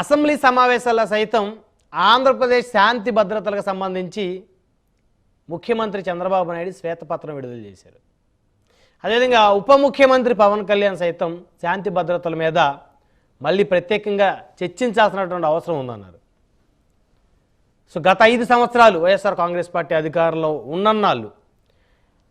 Assembly సమావేశాల్లో సైతం ఆంధ్రప్రదేశ్ శాంతి భద్రతలకు సంబంధించి ముఖ్యమంత్రి చంద్రబాబు నాయుడు శ్వేతపత్రం విడుదల చేశారు. అదేవిధంగా ఉప ముఖ్యమంత్రి పవన్ కళ్యాణ్ సైతం శాంతి భద్రతల మీద మళ్ళీ ప్రత్యేకంగా చర్చించాల్సినటువంటి అవసరం ఉందన్నారు. సో గత ఐదు సంవత్సరాలు వైఎస్ఆర్ కాంగ్రెస్ పార్టీ అధికారంలో ఉన్నన్నాళ్ళు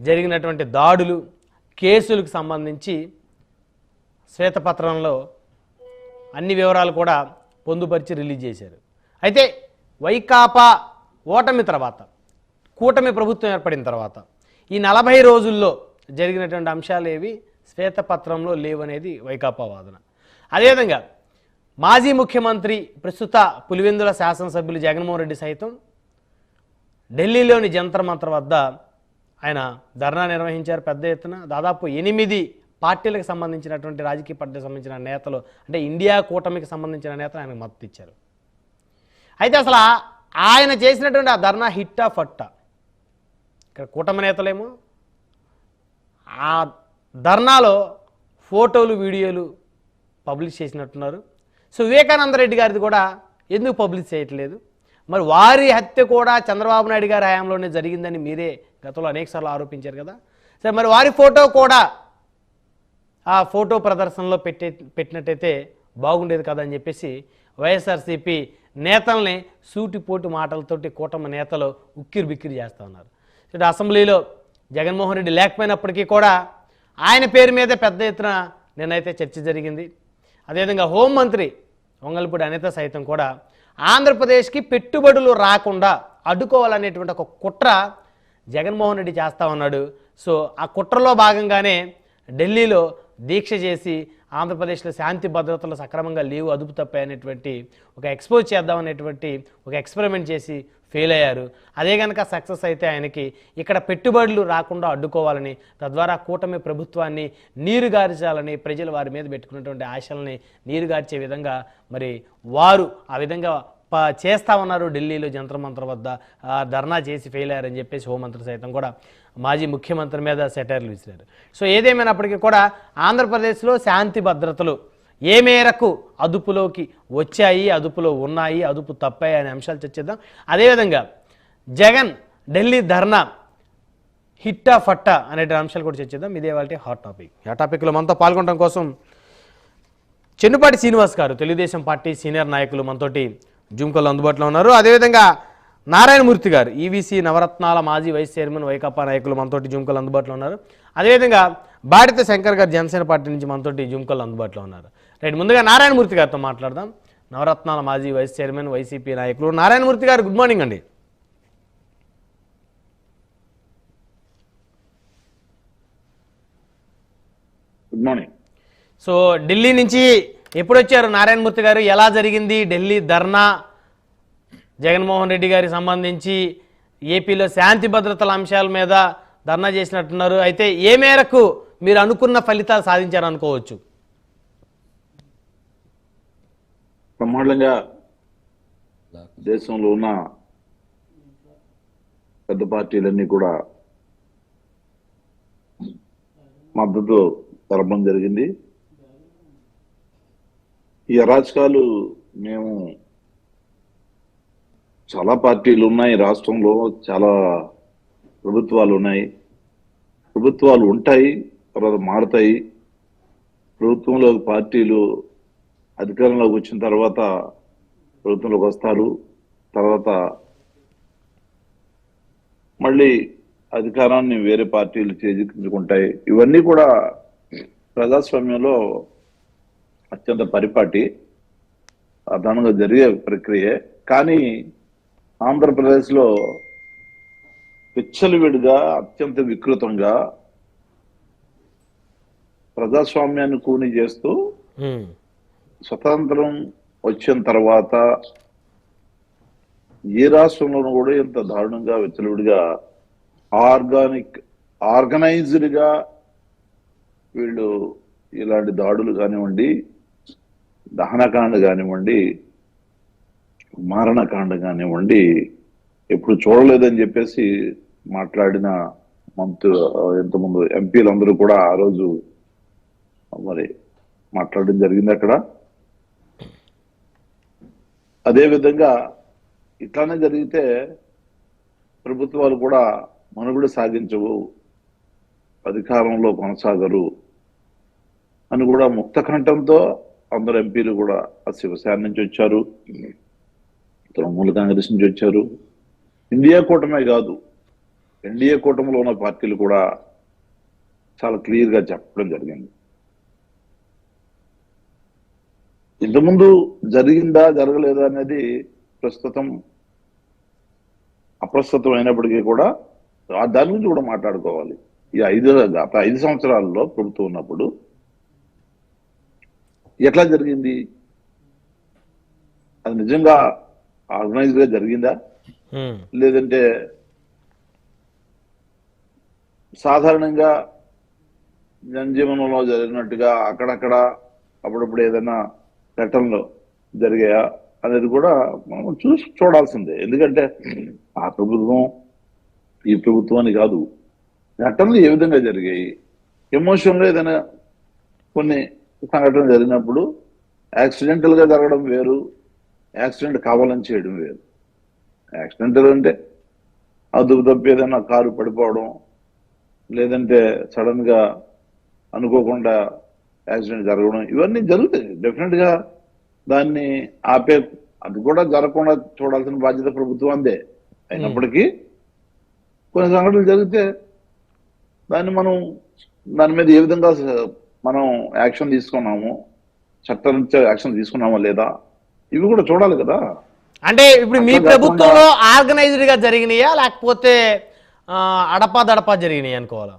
జరిగినటువంటి దాడులు కేసులకు సంబంధించి శ్వేతపత్రంలో అన్ని వివరాలు కూడా పొందుపరిచి రిలీజ్ చేశారు. అయితే వైకాపా ఓటమి తర్వాత కూటమి ప్రభుత్వం ఏర్పడిన తర్వాత ఈ నలభై రోజుల్లో జరిగినటువంటి అంశాలు ఏవి? శ్వేతపత్రంలో లేవనేది వైకాపా వాదన. అదేవిధంగా మాజీ ముఖ్యమంత్రి ప్రస్తుత పులివెందుల శాసనసభ్యులు జగన్మోహన్ రెడ్డి సైతం ఢిల్లీలోని జంతర్ మంత్ర వద్ద ఆయన ధర్నా నిర్వహించారు. పెద్ద ఎత్తున దాదాపు ఎనిమిది పార్టీలకు సంబంధించినటువంటి రాజకీయ పార్టీలకు సంబంధించిన నేతలు అంటే ఇండియా కూటమికి సంబంధించిన నేతలు ఆయనకు మద్దతు ఇచ్చారు. అయితే అసలు ఆయన చేసినటువంటి ఆ ధర్నా హిట్టా ఫట్టా ఇక్కడ కూటమి నేతలేమో ఆ ధర్నాలో ఫోటోలు వీడియోలు పబ్లిష్ చేసినట్టున్నారు. సో వివేకానంద రెడ్డి గారిది కూడా ఎందుకు పబ్లిష్ చేయట్లేదు? మరి వారి హత్య కూడా చంద్రబాబు నాయుడు గారి హయాంలోనే జరిగిందని మీరే గతంలో అనేకసార్లు ఆరోపించారు కదా. సరే మరి వారి ఫోటో కూడా ఆ ఫోటో ప్రదర్శనలో పెట్టే పెట్టినట్టయితే బాగుండేది కదా అని చెప్పేసి వైఎస్ఆర్సీపీ నేతల్ని సూటిపోటు మాటలతోటి కూటమి నేతలు ఉక్కిరి బిక్కిరి చేస్తూ ఉన్నారు. ఇటు అసెంబ్లీలో జగన్మోహన్ రెడ్డి లేకపోయినప్పటికీ కూడా ఆయన పేరు మీద పెద్ద ఎత్తున నిన్నైతే చర్చ జరిగింది. అదేవిధంగా హోంమంత్రి వంగల్పూడి అనిత సైతం కూడా ఆంధ్రప్రదేశ్కి పెట్టుబడులు రాకుండా అడ్డుకోవాలనేటువంటి ఒక కుట్ర జగన్మోహన్ రెడ్డి చేస్తూ ఉన్నాడు. సో ఆ కుట్రలో భాగంగానే ఢిల్లీలో దీక్ష చేసి ఆంధ్రప్రదేశ్లో శాంతి భద్రతలు సక్రమంగా లేవు అదుపు తప్పాయనేటువంటి ఒక ఎక్స్పోజ్ చేద్దామనేటువంటి ఒక ఎక్స్పెరిమెంట్ చేసి ఫెయిల్ అయ్యారు. అదే కనుక సక్సెస్ అయితే ఆయనకి ఇక్కడ పెట్టుబడులు రాకుండా అడ్డుకోవాలని తద్వారా కూటమి ప్రభుత్వాన్ని నీరుగార్చాలని ప్రజలు వారి మీద పెట్టుకున్నటువంటి ఆశల్ని నీరుగార్చే విధంగా మరి వారు ఆ విధంగా చేస్తా ఉన్నారు ఢిల్లీలో జంతర్ మంత్ర వద్ద ధర్నా చేసి ఫెయిల్ అయ్యారని చెప్పేసి హోంమంత్రి సైతం కూడా మాజీ ముఖ్యమంత్రి మీద సెటైర్లు విసిరారు. సో ఏదేమైనప్పటికీ కూడా ఆంధ్రప్రదేశ్లో శాంతి భద్రతలు ఏ మేరకు అదుపులోకి వచ్చాయి అదుపులో ఉన్నాయి అదుపు తప్పాయి అనే అంశాలు చర్చిద్దాం. అదేవిధంగా జగన్ ఢిల్లీ ధర్నా హిట్టా ఫట్టా అనే అంశాలు కూడా చర్చిద్దాం. ఇదే వాళ్ళ హాట్ టాపిక్ ఆ టాపిక్లో మనతో పాల్గొనడం కోసం చెన్నుపాటి శ్రీనివాస్ గారు తెలుగుదేశం పార్టీ సీనియర్ నాయకులు మనతోటి జూమ్ కాల్ అందుబాటులో ఉన్నారు. అదేవిధంగా నారాయణమూర్తి గారు ఈవీసీ నవరత్నాల మాజీ వైస్ చైర్మన్ వైకాపా నాయకులు మనతోటి జూమ్ కాల్ అందుబాటులో ఉన్నారు. అదేవిధంగా బాడిత శంకర్ గారు జనసేన పార్టీ నుంచి మనతోటి జూమ్ కాల్ అందుబాటులో ఉన్నారు. రైట్ ముందుగా నారాయణమూర్తి గారితో మాట్లాడదాం. నవరత్నాల మాజీ వైస్ చైర్మన్ వైసీపీ నాయకులు. నారాయణమూర్తి గారు గుడ్ మార్నింగ్ అండి. Good morning. సో ఢిల్లీ నుంచి ఎప్పుడు వచ్చారు నారాయణమూర్తి గారు? ఎలా జరిగింది? ఢిల్లీ ధర్నా? జగన్మోహన్ రెడ్డి గారికి సంబంధించి ఏపీలో శాంతి భద్రతల అంశాల మీద ధర్నా చేసినట్టున్నారు. అయితే ఏ మేరకు మీరు అనుకున్న ఫలితాలు సాధించారు అనుకోవచ్చు? బ్రహ్మాండంగా దేశంలో ఉన్న పెద్ద పార్టీలన్నీ కూడా మద్దతు తెలపడం జరిగింది. ఈ అరాచకాలు మేము చాలా పార్టీలు ఉన్నాయి రాష్ట్రంలో చాలా ప్రభుత్వాలు ఉన్నాయి. ప్రభుత్వాలు ఉంటాయి తర్వాత మారుతాయి. ప్రభుత్వంలో పార్టీలు అధికారంలోకి వచ్చిన తర్వాత ప్రభుత్వంలోకి వస్తారు. తర్వాత మళ్ళీ అధికారాన్ని వేరే పార్టీలు చేజిక్కించుకుంటాయి. ఇవన్నీ కూడా ప్రజాస్వామ్యంలో అత్యంత పరిపాటి సాధారణంగా జరిగే ప్రక్రియ కానీ ఆంధ్రప్రదేశ్లో విచ్చలవిడిగా అత్యంత వికృతంగా ప్రజాస్వామ్యాన్ని కూని చేస్తూ. స్వతంత్రం వచ్చిన తర్వాత ఏ రాష్ట్రంలోనూ కూడా ఇంత దారుణంగా విచ్చలవిడిగా ఆర్గానిక్ ఆర్గనైజ్డ్గా వీళ్ళు ఇలాంటి దాడులు కానివ్వండి దహనకాండ కానివ్వండి మారణకాండ కానివ్వండి ఎప్పుడు చూడలేదని చెప్పేసి మాట్లాడిన మంత్రు ఎంతమంది ఎంపీలందరూ కూడా ఆ రోజు మరి మాట్లాడడం జరిగింది అక్కడ. అదే విధంగా ఇట్లానే జరిగితే ప్రభుత్వాలు కూడా మనుగడ సాగించవు అధికారంలో కొనసాగరు అని కూడా ముక్త కంఠంతో అందరు ఎంపీలు కూడా ఆ శివసేన నుంచి వచ్చారు. తృణమూల కాంగ్రెస్ నుంచి వచ్చారు. ఇండియా కూటమే కాదు ఎన్డీఏ కూటమిలో ఉన్న పార్టీలు కూడా చాలా క్లియర్గా చెప్పడం జరిగింది. ఇంతకుముందు జరిగిందా జరగలేదా అనేది ప్రస్తుతం అప్రస్తుతం అయినప్పటికీ కూడా దాని గురించి కూడా మాట్లాడుకోవాలి. ఈ ఐదు గత ఐదు సంవత్సరాల్లో ప్రభుత్వం ఉన్నప్పుడు ఎట్లా జరిగింది? అది నిజంగా ఆర్గనైజ్గా జరిగిందా? లేదంటే సాధారణంగా జనజీవనంలో జరిగినట్టుగా అక్కడక్కడ అప్పుడప్పుడు ఏదైనా ఘటనలు జరిగాయా అనేది కూడా మనం చూసి చూడాల్సిందే. ఎందుకంటే ఆ ప్రభుత్వం ఈ ప్రభుత్వం అని కాదు ఘటనలు ఏ విధంగా జరిగాయి? ఎమోషన్లో ఏదైనా కొన్ని సంఘటన జరిగినప్పుడు యాక్సిడెంటల్గా జరగడం వేరు యాక్సిడెంట్ కావాలని చేయడం వేరు. యాక్సిడెంటల్ అంటే అదుపు తప్పి ఏదైనా కారు పడిపోవడం లేదంటే సడన్గా అనుకోకుండా యాక్సిడెంట్ జరగడం ఇవన్నీ జరుగుతాయి. డెఫినెట్గా దాన్ని ఆపే అది కూడా జరగకుండా చూడాల్సిన బాధ్యత ప్రభుత్వం అందే. అయినప్పటికీ కొన్ని సంఘటనలు జరిగితే దాన్ని మనం దాని మీద ఏ విధంగా మనం యాక్షన్ తీసుకున్నాము చట్టరీత్యా యాక్షన్ తీసుకున్నామా లేదా? ఇవి కూడా చూడాలి కదా. అంటే ఇప్పుడు మీ ప్రభుత్వంలో ఆర్గనైజ్డ్గా జరిగినాయా? లేకపోతే అడపా దడపా జరిగినాయి అనుకోవాలా?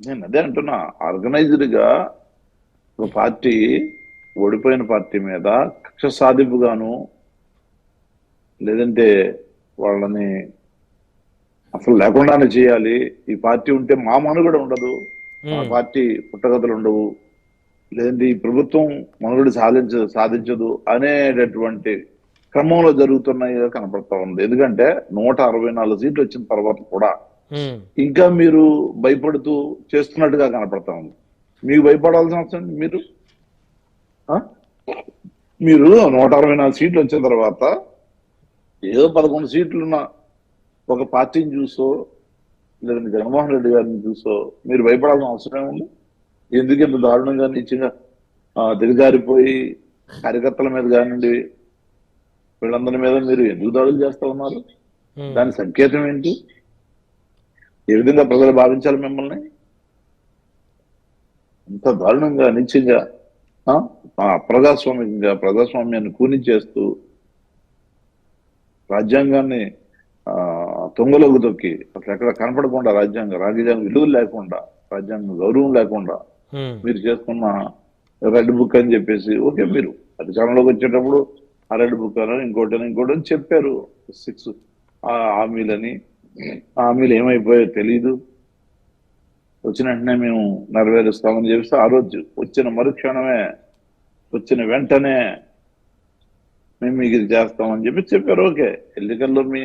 నేను అదే అంటున్నా. ఆర్గనైజ్డ్గా ఒక పార్టీ ఓడిపోయిన పార్టీ మీద కక్ష సాధింపుగాను లేదంటే వాళ్ళని అసలు లేకుండానే చేయాలి. ఈ పార్టీ ఉంటే మా మనుగడ ఉండదు. పార్టీ పుట్టగతులు ఉండవు. లేదంటే ఈ ప్రభుత్వం మనుగడ సాధించ సాధించదు అనేటటువంటి క్రమంలో జరుగుతున్నాయి కనపడతా ఉంది. ఎందుకంటే నూట అరవై నాలుగు సీట్లు వచ్చిన తర్వాత కూడా ఇంకా మీరు భయపడుతూ చేస్తున్నట్టుగా కనపడతా ఉంది. మీకు భయపడాల్సిన అవసరం. మీరు? ఆ? మీరు నూట అరవై నాలుగు సీట్లు వచ్చిన తర్వాత ఏదో పదకొండు సీట్లున్న ఒక పార్టీని చూసో లేదంటే జగన్మోహన్ రెడ్డి గారిని చూసో మీరు భయపడాల్సిన అవసరం ఉంది ఎందుకు ఇంత దారుణంగా నిత్యంగా దిగజారిపోయి కార్యకర్తల మీద కానివ్వండి వీళ్ళందరి మీద మీరు ఎందుకు దాడులు చేస్తా ఉన్నారు. దాని సంకేతం ఏంటి? ఏ విధంగా ప్రజలు భావించాలి మిమ్మల్ని? ఇంత దారుణంగా నిత్యంగా ప్రజాస్వామికంగా ప్రజాస్వామ్యాన్ని కూనిచేస్తూ రాజ్యాంగాన్ని ఆ తొంగలోకి తొక్కి అసలు ఎక్కడ కనపడకుండా రాజ్యాంగం రాజ్యాంగ విలువలు లేకుండా రాజ్యాంగం గౌరవం లేకుండా మీరు చేసుకున్న రెడ్ బుక్ అని చెప్పేసి ఓకే మీరు. అధికారంలోకి వచ్చేటప్పుడు ఆ రెడ్ బుక్ అని ఇంకోటి అని ఇంకోటి అని చెప్పారు. సిక్స్ హామీలని. ఆ హామీలు ఏమైపోయాయో తెలియదు వచ్చిన వెంటనే మేము నెరవేరుస్తామని చెప్పేసి ఆ రోజు వచ్చిన మరుక్షణమే వచ్చిన వెంటనే మేము మీకు ఇది చేస్తామని చెప్పి చెప్పారు. ఓకే ఎన్నికల్లో మీ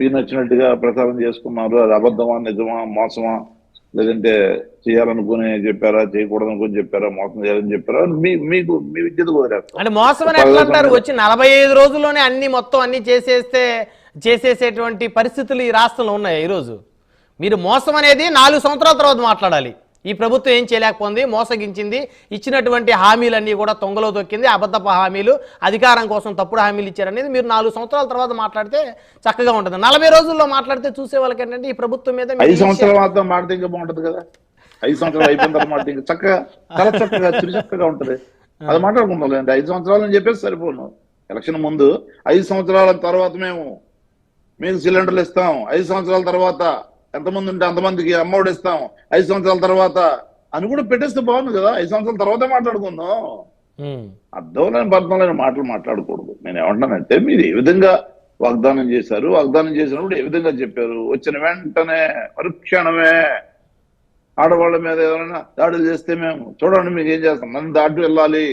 మీ నచ్చినట్టుగా ప్రచారం చేసుకున్నారు. అది అబద్ధమా నిజమా మోసమా లేదంటే చేయాలనుకుని చెప్పారా చేయకూడదు అనుకుని చెప్పారా మోసం చేయాలని చెప్పారా మీకు మీ విద్యుత్ అంటే మోసం అని ఎట్లా అంటారు? వచ్చి నలభై ఐదు రోజుల్లోనే అన్ని మొత్తం అన్ని చేసేస్తే చేసేసేటువంటి పరిస్థితులు ఈ రాష్ట్రంలో ఉన్నాయి ఈరోజు. మీరు మోసం అనేది నాలుగు సంవత్సరాల తర్వాత మాట్లాడాలి. ఈ ప్రభుత్వం ఏం చేయలేకపోయింది మోసగించింది ఇచ్చినటువంటి హామీలన్నీ కూడా తొంగలో తొక్కింది అబద్ధపు హామీలు అధికారం కోసం తప్పుడు హామీలు ఇచ్చారనేది మీరు నాలుగు సంవత్సరాల తర్వాత మాట్లాడితే చక్కగా ఉంటుంది. నలభై రోజుల్లో మాట్లాడితే చూసే వాళ్ళకి ఏంటంటే ఈ ప్రభుత్వం మీద ఐదు. సంవత్సరాల మాత్రం మాడితే ఇంకా బాగుంటది కదా? ఐదు సంవత్సరాలు అయిపోయిన తర్వాత ఇంకా చక్కగా చాలా చక్కగా చిరు చక్కగా ఉంటది. అది మాట్లాడుకుందాం లేదంటే ఐదు సంవత్సరాలు అని చెప్పేసి సరిపోను. ఎలక్షన్ ముందు ఐదు సంవత్సరాల తర్వాత మేము మీకు సిలిండర్లు ఇస్తాం. ఐదు సంవత్సరాల తర్వాత ఎంతమంది ఉంటే అంతమందికి అమ్మఒడి ఇస్తాం. ఐదు సంవత్సరాల తర్వాత అని కూడా పెట్టేస్తే బాగుంది కదా. ఐదు సంవత్సరాల తర్వాతే మాట్లాడుకుందాం. అర్థం లేని అర్థం లేని మాటలు మాట్లాడకూడదు నేను ఏమంటానంటే మీరు ఏ విధంగా వాగ్దానం చేశారు? వాగ్దానం చేసినప్పుడు ఏ విధంగా చెప్పారు? వచ్చిన వెంటనే మరుక్షణమే ఆడవాళ్ళ మీద ఎవరైనా దాడులు చేస్తే మేము చూడండి మీకు ఏం చేస్తాం. నన్ను దాటి వెళ్ళాలి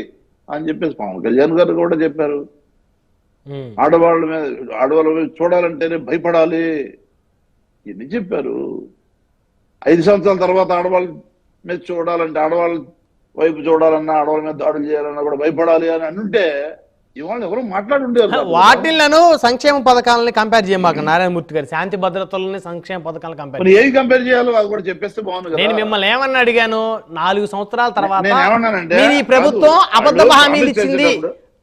అని చెప్పేసి పవన్ కళ్యాణ్ గారు కూడా చెప్పారు. ఆడవాళ్ళ మీద ఆడవాళ్ళ మీద చూడాలంటేనే భయపడాలి. ఇన్ని చెప్పారు? ఐదు సంవత్సరాల తర్వాత ఆడవాళ్ళ మీద చూడాలంటే ఆడవాళ్ళ వైపు చూడాలన్నా ఆడవాళ్ళ మీద దాడులు చేయాలన్నా కూడా భయపడాలి అని అంటుంటే ఇవాళ ఎవరు మాట్లాడి ఉండేవారు కాదు. వాటిలను సంక్షేమ పథకాలని కంపేర్ చేయమాక నారాయణమూర్తి గారు. శాంతి భద్రతలని సంక్షేమ పథకాలను కంపేర్ ఏది కంపేర్ చేయాలో అది కూడా చెప్పేస్తే బాగుంది నేను మిమ్మల్ని ఏమన్నా అడిగాను? నాలుగు సంవత్సరాల తర్వాత ఈ ప్రభుత్వం అబద్ధ హామీలు ఇచ్చింది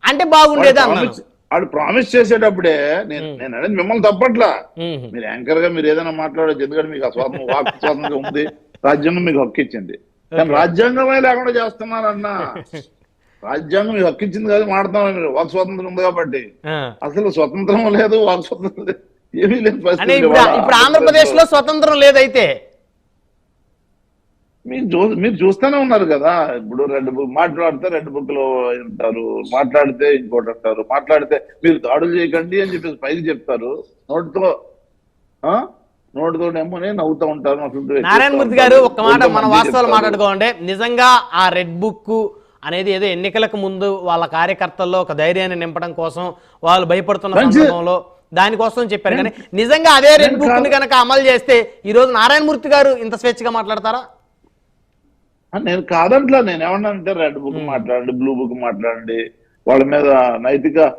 అంటే బాగుండేది అన్నాను. వాడు ప్రామిస్ చేసేటప్పుడే నేను నేను అనేది మిమ్మల్ని తప్పట్లా. మీరు యాంకర్గా మీరు ఏదైనా మాట్లాడచ్చు ఎందుకంటే మీకు స్వాతంత్రం వాక్ స్వాతంత్రం ఉంది. రాజ్యాంగం మీకు హక్కు ఇచ్చింది. కానీ రాజ్యాంగమే లేకుండా చేస్తున్నారన్న. రాజ్యాంగం మీకు హక్కు ఇచ్చింది కాదు మాడుతున్నారు మీరు. వాక్ స్వాతంత్రం ఉంది కాబట్టి. అసలు స్వతంత్రం లేదు వాక్ స్వాతంత్రం లేదు. ఏమీ లేదు. ఇప్పుడు ఆంధ్రప్రదేశ్లో స్వతంత్రం లేదైతే మీరు చూ మీరు చూస్తూనే ఉన్నారు కదా ఇప్పుడు రెండు బుక్ మాట్లాడితే రెండు బుక్లు అంటారు మాట్లాడితే ఇంకోటి అంటారు మాట్లాడితే మీరు దాడులు చేయకండి అని చెప్పేసి పైకి చెప్తారు నోటితో ఆ? నోటితో ఏమోనే నవ్వుతూ ఉంటారు నారాయణమూర్తి గారు ఒక్క మాట మన వాస్తవాలు. మాట్లాడుకోండి నిజంగా ఆ రెడ్ బుక్ అనేది ఏదో ఎన్నికలకు ముందు వాళ్ళ కార్యకర్తల్లో ఒక ధైర్యాన్ని నింపడం కోసం వాళ్ళు భయపడుతున్న సందర్భంలో దానికోసం చెప్పారు కానీ నిజంగా అదే రెడ్ బుక్ని. కనుక అమలు చేస్తే ఈ రోజు నారాయణమూర్తి గారు ఇంత స్వేచ్ఛగా మాట్లాడతారా నేను కాదంట్లా నేను ఏమన్నానంటే రెడ్ బుక్ మాట్లాడండి బ్లూ బుక్ మాట్లాడండి. వాళ్ళ మీద నైతిక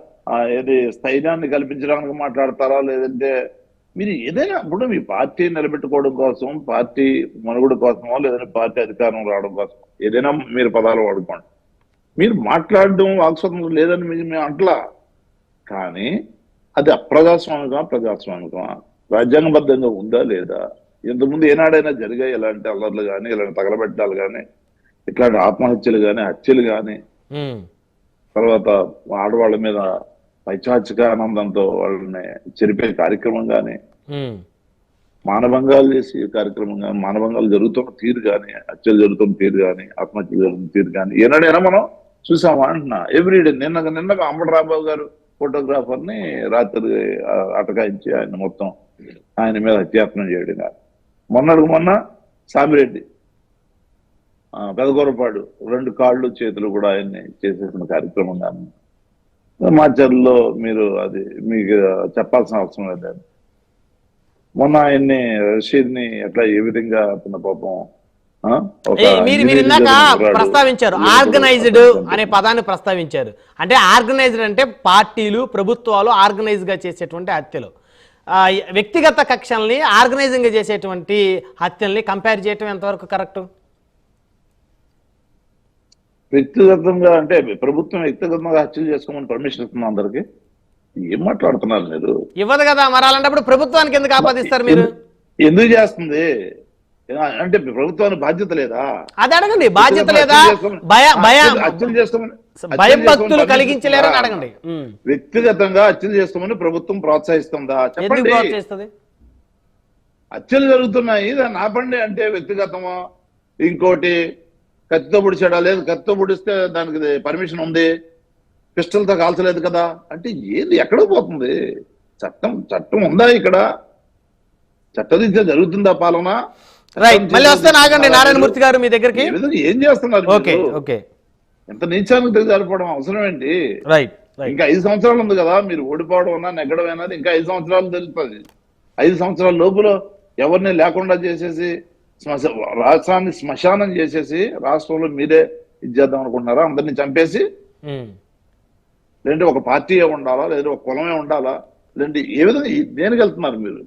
ఏది స్థైర్యాన్ని కల్పించడానికి మాట్లాడతారా లేదంటే మీరు ఏదైనా ఇప్పుడు మీ పార్టీ నిలబెట్టుకోవడం కోసం పార్టీ మనుగడ కోసమో లేదంటే పార్టీ అధికారం రావడం కోసం ఏదైనా మీరు పదాలు వాడుకోండి. మీరు మాట్లాడడం వాక్స్వాతంత్రం లేదని మేము అంటలా. కానీ అది అప్రజాస్వామికమా ప్రజాస్వామికమా? రాజ్యాంగబద్ధంగా ఉందా లేదా? ఇంతకుముందు ఏనాడైనా జరిగాయి ఇలాంటి అల్లర్లు కానీ ఇలాంటి తగలబెట్టాలు కానీ ఇట్లాంటి ఆత్మహత్యలు కానీ హత్యలు కానీ. తర్వాత ఆడవాళ్ళ మీద పైచాచిక ఆనందంతో వాళ్ళని చెరిపే కార్యక్రమం కానీ. మానభంగాలు చేసి కార్యక్రమం కానీ మానభంగాలు జరుగుతున్న తీరు కానీ హత్యలు జరుగుతున్న తీరు కానీ ఆత్మహత్యలు జరుగుతున్న తీరు కానీ ఏనాడైనా మనం చూసామా అంటున్నా ఎవ్రీడే నిన్న నిన్న అంబటరాబాబు గారు ఫోటోగ్రాఫర్ని రాత్రి అటకాయించి ఆయన మొత్తం ఆయన మీద హత్యాత్నం చేయడం కానీ మొన్నటికి మొన్న సామిరెడ్డి. పెదగొరపాడు రెండు కాళ్ళు చేతులు కూడా ఆయన్ని చేసేసిన కార్యక్రమం కానీ మాచర్లో మీరు అది మీకు చెప్పాల్సిన అవసరం లేదు మొన్న ఆయన్ని రషీద్ని ఎట్లా ఏ విధంగా అతను పాపం మీరు మీరు ఇందాక. ప్రస్తావించారు ఆర్గనైజ్డ్ అనే పదాన్ని ప్రస్తావించారు. అంటే ఆర్గనైజ్డ్ అంటే పార్టీలు ప్రభుత్వాలు ఆర్గనైజ్గా చేసేటువంటి హత్యలు. వ్యక్తిగత కక్షల్ని ఆర్గనైజింగ్ చేసేటువంటి హత్యల్ని కంపేర్ చేయటం ఎంతవరకు కరెక్ట్? వ్యక్తిగతంగా అంటే ప్రభుత్వం వ్యక్తిగతంగా హత్యలు చేసుకోమని పర్మిషన్ ఇస్తుంది అందరికి. ఏం మాట్లాడుతున్నారు మీరు? ఇవ్వదు కదా మరి అలాంటప్పుడు ప్రభుత్వానికి ఎందుకు ఆపాదిస్తారు మీరు? ఎందుకు చేస్తుంది? అంటే ప్రభుత్వానికి బాధ్యత లేదా? అది అడగండి. బాధ్యత లేదా? హత్యలు చేస్తామని భయభక్తులు కలిగించలేరని అడగండి. వ్యక్తిగతంగా హత్యలు చేసుకోమని ప్రభుత్వం ప్రోత్సహిస్తుందా? చెప్పండి. హత్యలు జరుగుతున్నాయి. దాన్ని ఆపండి అంటే వ్యక్తిగతమా? ఇంకోటి కత్తితో పొడిచాడా? లేదు కత్తితో పొడిస్తే దానికి పర్మిషన్ ఉంది. పిస్టల్తో కాల్చలేదు కదా? అంటే ఏది? ఎక్కడ పోతుంది. చట్టం చట్టం ఉందా ఇక్కడ? చట్టరీత్యా జరుగుతుందా పాలన? రైట్ మళ్ళీ నారాయణమూర్తి గారు మీ దగ్గరికి. ఏ చేస్తున్నారు ఓకే? ఓకే ఎంత నీచానికి దిగజారిపోవడం అవసరం ఏంటి? రైట్ ఇంకా ఐదు సంవత్సరాలు ఉంది కదా మీరు ఓడిపోవడం అన్నా నెగ్గడం అనేది ఇంకా ఐదు సంవత్సరాలు తెలుస్తుంది. ఐదు సంవత్సరాల లోపల ఎవరిని లేకుండా చేసేసి శ్మశ రాష్ట్రాన్ని శ్మశానం చేసేసి రాష్ట్రంలో మీరే ఇది చేద్దాం అనుకుంటున్నారా? అందరినీ చంపేసి? ఉమ్. లేదంటే ఒక పార్టీయే ఉండాలా? లేదా ఒక కులమే ఉండాలా? లేదంటే ఏ విధంగా దేనికి వెళ్తున్నారు మీరు?